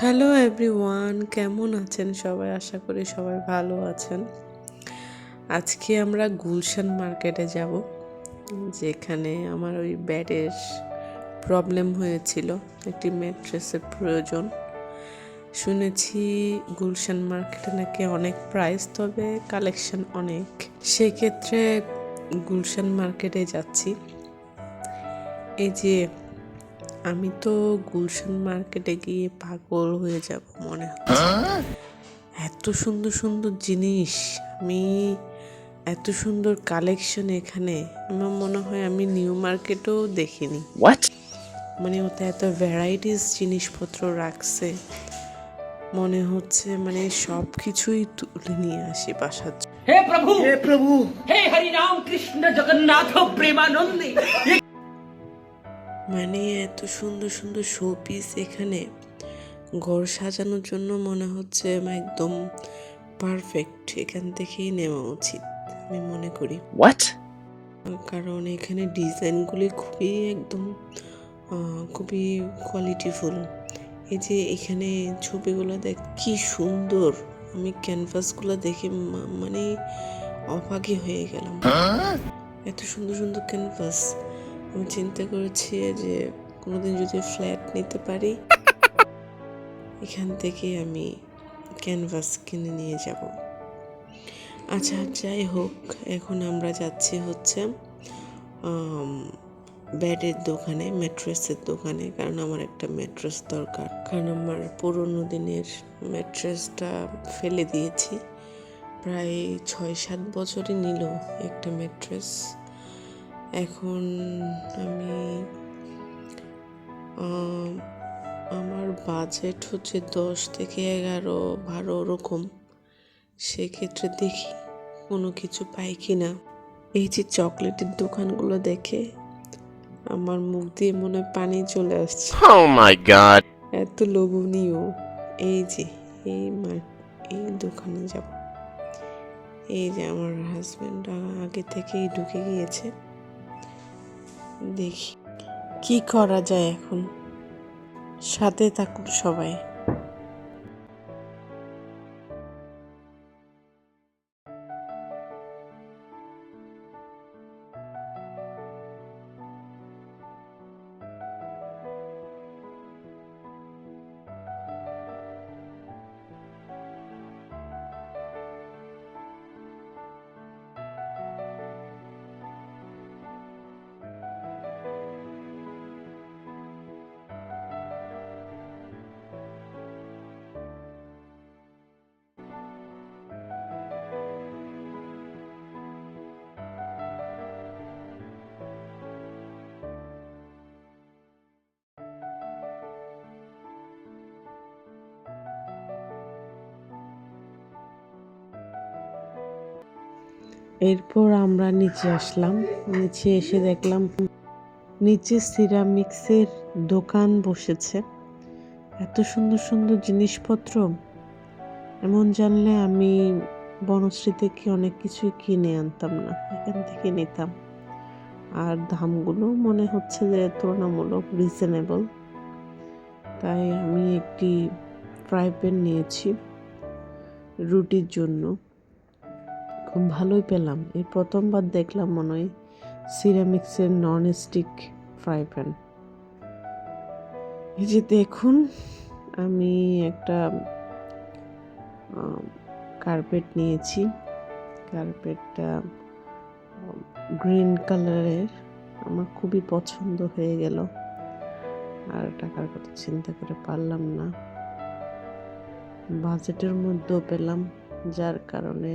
Hello everyone কেমন আছেন সবাই? আশা করি সবাই ভালো আছেন। আজকে আমরা গুলশান মার্কেটে যাব, যেখানে আমার ওই ব্যাডের প্রবলেম হয়েছিল, একটি ম্যাট্রেসের প্রয়োজন। শুনেছি গুলশান মার্কেটে নাকি অনেক প্রাইস তবে কালেকশন অনেক। সেক্ষেত্রে গুলশান মার্কেটে যাচ্ছি। এই যে আমি তো গুলশান মার্কেটে গিয়ে পাগল হয়ে যাব মনে হচ্ছে। এত সুন্দর সুন্দর জিনিস আমি এত সুন্দর কালেকশন এখানে আমার মনে হয় আমি নিউ মার্কেটও দেখিনি। মানে ওতে এত ভ্যারাইটিস জিনিসপত্র রাখছে মনে হচ্ছে মানে সব কিছুই তুলে নিয়ে আসি বাসার হে প্রভু! হে প্রভু! হে হরি রাম কৃষ্ণ জগন্নাথ প্রেমানন্দী! মানে এত সুন্দর সুন্দর শো পিস এখানে ঘর সাজানোর জন্য মনে হচ্ছে একদম পারফেক্ট এখান থেকেই নেওয়া উচিত আমি মনে করি। What? কারণ এখানে ডিজাইনগুলি খুবই একদম খুবই কোয়ালিটিফুল এই যে এখানে ছবিগুলো দেখ কি সুন্দর! আমি ক্যানভাসগুলো দেখে মানে অবাকই হয়ে গেলাম। এত সুন্দর সুন্দর ক্যানভাস আমি চিন্তা করেছি যে কোনোদিন যদি ফ্ল্যাট নিতে পারি, এখান থেকে আমি ক্যানভাস কিনে নিয়ে যাব। আচ্ছা যাই হোক, এখন আমরা যাচ্ছি হচ্ছে ব্যাডের দোকানে, ম্যাট্রেসের দোকানে, কারণ আমার একটা ম্যাট্রেস দরকার। কারণ আমার পুরোনো দিনের ম্যাট্রেসটা ফেলে দিয়েছি। প্রায় ছয় সাত বছরই নিল একটা ম্যাট্রেস। এখন আমি আমার বাজেট হচ্ছে দশ থেকে এগারো বারো ওরকম। সেক্ষেত্রে দেখি কোনো কিছু পাই কি না এই যে চকলেটের দোকানগুলো দেখে আমার মুখ দিয়ে মনে হয় পানি চলে আসছে। Oh এত লোভনীয়। এই যে এই এই দোকানে যাব। এই যে আমার হাজব্যান্ড আগে থেকেই ঢুকে গিয়েছে। দেখি কি করা যায় এখন? সাথে থাকুন সবাই। এরপর আমরা নিচে আসলাম। নিচে এসে দেখলাম নিচে সিরামিক্সের দোকান বসেছে। এত সুন্দর সুন্দর জিনিসপত্র। এমন জানলে আমি বনশ্রী থেকে অনেক কিছুই কিনে আনতাম না। এখান থেকে নিতাম। আর দামগুলো মনে হচ্ছে যে তুলনামূলক রিজনেবল তাই আমি একটি ফ্রাই প্যান নিয়েছি রুটির জন্য। খুব ভালোই পেলাম। এই প্রথমবার দেখলাম মনে হয় সিরামিক্সের নন স্টিক ফ্রাই প্যান এই যে দেখুন, আমি একটা কার্পেট নিয়েছি। কার্পেটটা গ্রিন কালারের আমার খুবই পছন্দ হয়ে গেল। আর টাকার কথা চিন্তা করে পারলাম না। বাজেটের মধ্যেও পেলাম, যার কারণে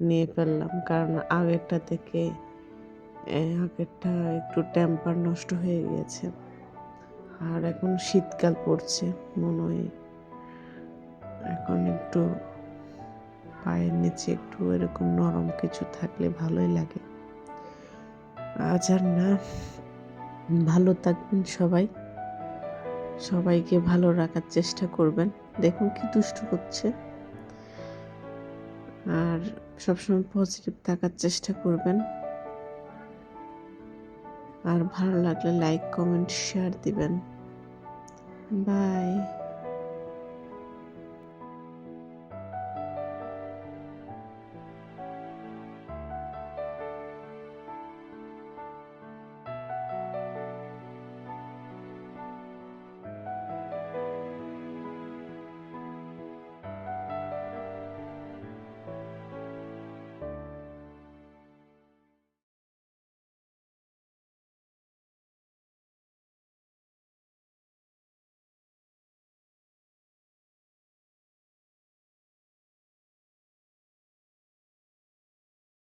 নিয়ে ফেললাম। কারণ আগেরটা থেকে আগেরটা একটু টেম্পার নষ্ট হয়ে গিয়েছে। আর এখন শীতকাল পড়ছে, মনে হয় এখন একটু পায়ের নিচে একটু এরকম নরম কিছু থাকলে ভালোই লাগে। আজ আর না, ভালো থাকবেন সবাই। সবাইকে ভালো রাখার চেষ্টা করবেন। দেখুন কি দুষ্টু করছে। আর সবসময় পজিটিভ থাকার চেষ্টা করবেন। আর ভালো লাগলে লাইক কমেন্ট শেয়ার দিবেন। বাই